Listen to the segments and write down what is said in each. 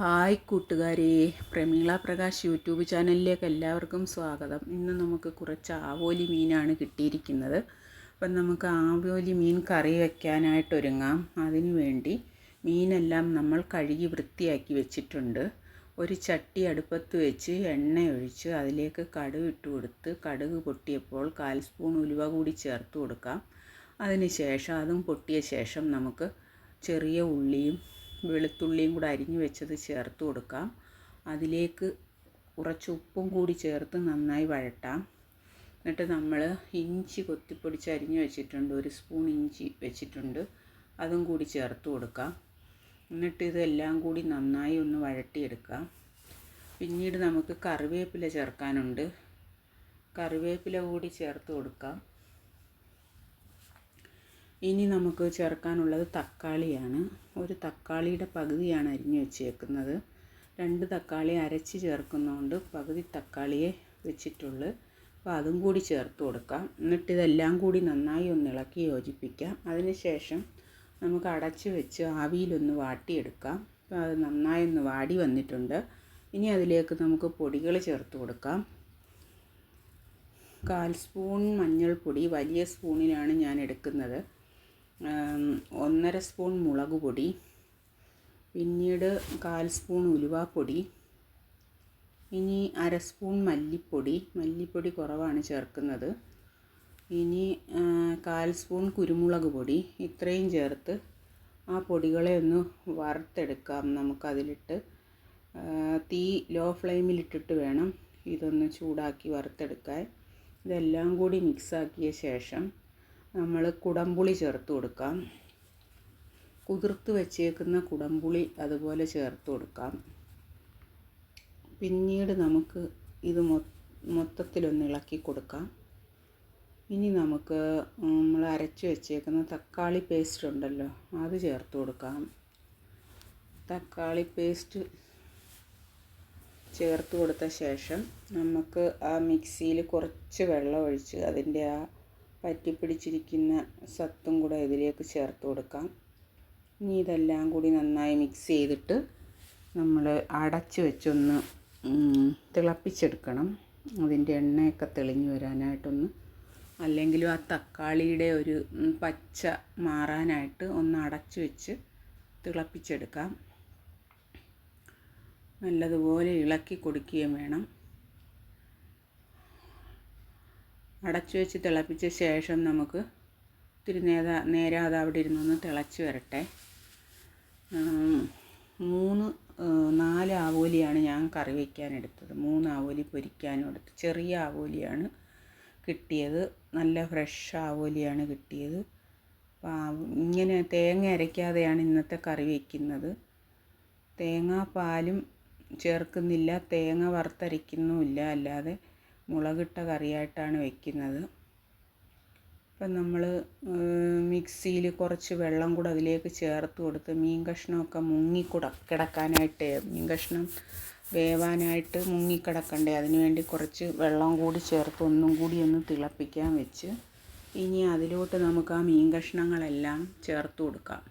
Hi കൂട്ടുകാരെ. Prameela Prakash YouTube ചാനലിലേക്ക് എല്ലാവർക്കും സ്വാഗതം. ഇന്ന് നമുക്ക് കുറച്ച് ആവോലി മീനാണ് കിട്ടിയിരിക്കുന്നത്. അപ്പം നമുക്ക് ആവോലി മീൻ കറി വയ്ക്കാനായിട്ട് ഒരുങ്ങാം. അതിനു വേണ്ടി മീനെല്ലാം നമ്മൾ കഴുകി വൃത്തിയാക്കി വെച്ചിട്ടുണ്ട്. ഒരു ചട്ടി അടുപ്പത്ത് വെച്ച് എണ്ണ ഒഴിച്ച് അതിലേക്ക് കടുക് ഇട്ട് കൊടുത്ത് കടുക് പൊട്ടിയപ്പോൾ കാൽ സ്പൂൺ ഉലുവ കൂടി ചേർത്ത് കൊടുക്കാം. അതിന് ശേഷം അതും പൊട്ടിയ ശേഷം നമുക്ക് ചെറിയ ഉള്ളിയും വെളുത്തുള്ളിയും കൂടെ അരിഞ്ഞു വെച്ചത് ചേർത്ത് കൊടുക്കാം. അതിലേക്ക് കുറച്ച് ഉപ്പും കൂടി ചേർത്ത് നന്നായി വഴട്ടാം എന്നിട്ട് നമ്മൾ ഇഞ്ചി കൊത്തിപ്പൊടിച്ച് അരിഞ്ഞു വെച്ചിട്ടുണ്ട്. ഒരു സ്പൂൺ ഇഞ്ചി വെച്ചിട്ടുണ്ട്. അതും കൂടി ചേർത്ത് കൊടുക്കാം. എന്നിട്ട് ഇതെല്ലാം കൂടി നന്നായി ഒന്ന് വഴട്ടിയെടുക്കാം പിന്നീട് നമുക്ക് കറിവേപ്പില ചേർക്കാനുണ്ട്. കറിവേപ്പില കൂടി ചേർത്ത് കൊടുക്കാം. ഇനി നമുക്ക് ചേർക്കാനുള്ളത് തക്കാളിയാണ്. ഒരു തക്കാളിയുടെ പകുതിയാണ് അരിഞ്ഞു വെച്ചേക്കുന്നത്. രണ്ട് തക്കാളി അരച്ച് ചേർക്കുന്നതുകൊണ്ട് പകുതി തക്കാളിയെ വെച്ചിട്ടുള്ളൂ. അപ്പോൾ അതും കൂടി ചേർത്ത് കൊടുക്കാം. എന്നിട്ട് ഇതെല്ലാം കൂടി നന്നായി ഒന്ന് ഇളക്കി യോജിപ്പിക്കാം. അതിനുശേഷം നമുക്ക് അടച്ച് വെച്ച് ആവിയിലൊന്ന് വാട്ടിയെടുക്കാം. അപ്പോൾ അത് നന്നായി ഒന്ന് വാടി വന്നിട്ടുണ്ട്. ഇനി അതിലേക്ക് നമുക്ക് പൊടികൾ ചേർത്ത് കൊടുക്കാം. കാൽ സ്പൂൺ മഞ്ഞൾപ്പൊടി വലിയ സ്പൂണിലാണ് ഞാൻ എടുക്കുന്നത്. ഒന്നര സ്പൂൺ മുളക് പൊടി പിന്നീട് കാൽ സ്പൂൺ ഉലുവാപ്പൊടി ഇനി അര സ്പൂൺ മല്ലിപ്പൊടി. മല്ലിപ്പൊടി കുറവാണ് ചേർക്കുന്നത്. ഇനി കാൽ സ്പൂൺ കുരുമുളക് പൊടി. ഇത്രയും ചേർത്ത് ആ പൊടികളെ ഒന്ന് വറുത്തെടുക്കാം നമുക്കതിലിട്ട്. തീ ലോ ഫ്ലെയിമിലിട്ടിട്ട് വേണം ഇതൊന്ന് ചൂടാക്കി വറുത്തെടുക്കാൻ. ഇതെല്ലാം കൂടി മിക്സാക്കിയ ശേഷം നമ്മൾ കുടംപുളി ചേർത്ത് കൊടുക്കാം. കുതിർത്ത് വെച്ചേക്കുന്ന കുടംപുളി അതുപോലെ ചേർത്ത് കൊടുക്കാം. പിന്നീട് നമുക്ക് ഇത് മൊത്തത്തിലൊന്ന് ഇളക്കി കൊടുക്കാം. ഇനി നമുക്ക് നമ്മൾ അരച്ച് വെച്ചേക്കുന്ന തക്കാളി പേസ്റ്റ് ഉണ്ടല്ലോ അത് ചേർത്ത് കൊടുക്കാം. തക്കാളി പേസ്റ്റ് ചേർത്ത് കൊടുത്ത ശേഷം നമുക്ക് ആ മിക്സിയിൽ കുറച്ച് വെള്ളം ഒഴിച്ച് അതിന്റെ ആ പറ്റിപ്പിടിച്ചിരിക്കുന്ന സത്തും കൂടെ ഇതിലേക്ക് ചേർത്ത് കൊടുക്കാം. ഇനി ഇതെല്ലാം കൂടി നന്നായി മിക്സ് ചെയ്തിട്ട് നമ്മൾ അടച്ച് വെച്ചൊന്ന് തിളപ്പിച്ചെടുക്കണം. അതിന്റെ എണ്ണയൊക്കെ തെളിഞ്ഞു വരാനായിട്ടൊന്ന് അല്ലെങ്കിലും ആ തക്കാളിയുടെ ഒരു പച്ച മാറാനായിട്ട് ഒന്ന് അടച്ച് വെച്ച് തിളപ്പിച്ചെടുക്കാം. നല്ലതുപോലെ ഇളക്കി കൊടുക്കുകയും വേണം. അടച്ചു വെച്ച് തിളപ്പിച്ച ശേഷം നമുക്ക് ഇത്തിരി നേര നേരം അത് അവിടെ ഇരുന്നൊന്ന് തിളച്ച് വരട്ടെ. മൂന്ന് നാല് ആവോലിയാണ് ഞാൻ കറി വയ്ക്കാൻ എടുത്തത് മൂന്ന് ആവോലി പൊരിക്കാനും എടുത്ത്. ചെറിയ ആവോലിയാണ് കിട്ടിയത്. നല്ല ഫ്രഷ് ആവോലിയാണ് കിട്ടിയത്. ഇങ്ങനെ തേങ്ങ അരയ്ക്കാതെയാണ് ഇന്നത്തെ കറി വയ്ക്കുന്നത്. തേങ്ങാപ്പാലും ചേർക്കുന്നില്ല. തേങ്ങ വറുത്തരയ്ക്കുന്നുമില്ല. അല്ലാതെ മുളകിട്ട കറിയായിട്ടാണ് വെക്കുന്നത്. അപ്പം നമ്മൾ മിക്സിയിൽ കുറച്ച് വെള്ളം കൂടെ അതിലേക്ക് ചേർത്ത് കൊടുത്ത് മീൻ കഷ്ണമൊക്കെ മുങ്ങിക്കൂട കിടക്കാനായിട്ട് മീൻ കഷ്ണം വേവാനായിട്ട് മുങ്ങിക്കിടക്കണ്ടേ അതിന് വേണ്ടി കുറച്ച് വെള്ളം കൂടി ചേർത്ത് ഒന്നും കൂടി ഒന്ന് തിളപ്പിക്കാൻ വെച്ച് ഇനി അതിലോട്ട് നമുക്ക് ആ മീൻ കഷ്ണങ്ങളെല്ലാം ചേർത്ത് കൊടുക്കാം.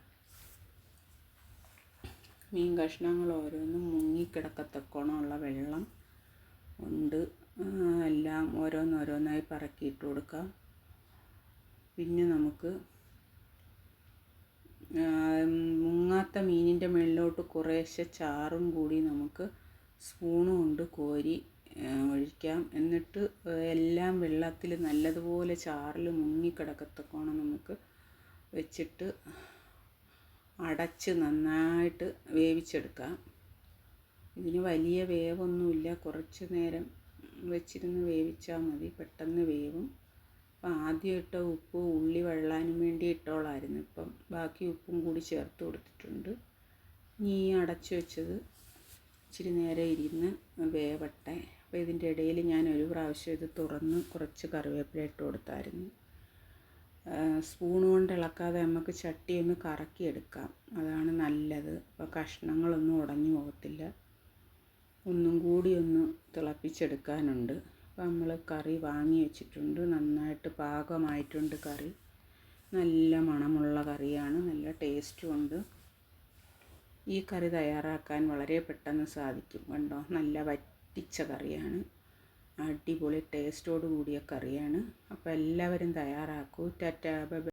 മീൻ കഷ്ണങ്ങൾ ഓരോന്നും മുങ്ങിക്കിടക്കത്തക്കോണമുള്ള വെള്ളം ഉണ്ട്. എല്ലാം ഓരോന്നോരോന്നായി പറക്കിയിട്ട് കൊടുക്കാം. പിന്നെ നമുക്ക് മുങ്ങാത്ത മീനിന്റെ മുകളിലോട്ട് കുറേശ്ശെ ചാറും കൂടി നമുക്ക് സ്പൂണ് കൊണ്ട് കോരി ഒഴിക്കാം. എന്നിട്ട് എല്ലാം വെള്ളത്തിൽ നല്ലതുപോലെ ചാറിൽ മുങ്ങിക്കിടക്കത്തക്കോണം നമുക്ക് വെച്ചിട്ട് അടച്ച് നന്നായിട്ട് വേവിച്ചെടുക്കാം. ഇതിന് വലിയ വേവൊന്നുമില്ല. കുറച്ച് നേരം വെച്ചിരുന്ന് വേവിച്ചാൽ മതി. പെട്ടെന്ന് വേവും. അപ്പം ആദ്യം ഇട്ട ഉപ്പ് ഉള്ളി വെള്ളാനും വേണ്ടി ഇട്ടോളായിരുന്നു. ഇപ്പം ബാക്കി ഉപ്പും കൂടി ചേർത്ത് കൊടുത്തിട്ടുണ്ട്. ഇനി ഈ അടച്ചു വെച്ചത് ഇച്ചിരി നേരം ഇരുന്ന് വേവട്ടെ. അപ്പോൾ ഇതിന്റെ ഇടയിൽ ഞാൻ ഒരു പ്രാവശ്യം ഇത് തുറന്ന് കുറച്ച് കറിവേപ്പില ഇട്ട് കൊടുത്തായിരുന്നു. സ്പൂൺ കൊണ്ട് ഇളക്കാതെ നമുക്ക് ചട്ടി ഒന്ന് കറക്കിയെടുക്കാം. അതാണ് നല്ലത്. അപ്പോൾ കഷ്ണങ്ങളൊന്നും ഉടഞ്ഞു പോകത്തില്ല. ഒന്നും കൂടി ഒന്ന് തിളപ്പിച്ചെടുക്കാനുണ്ട്. അപ്പം നമ്മൾ കറി വാങ്ങി വെച്ചിട്ടുണ്ട്. നന്നായിട്ട് പാകമായിട്ടുണ്ട് കറി. നല്ല മണമുള്ള കറിയാണ്. നല്ല ടേസ്റ്റും ഉണ്ട്. ഈ കറി തയ്യാറാക്കാൻ വളരെ പെട്ടെന്ന് സാധിക്കും കണ്ടോ? നല്ല വറ്റിച്ച കറിയാണ്. അടിപൊളി ടേസ്റ്റോട് കൂടിയ കറിയാണ്. അപ്പോൾ എല്ലാവരും തയ്യാറാക്കൂ. ടാറ്റാ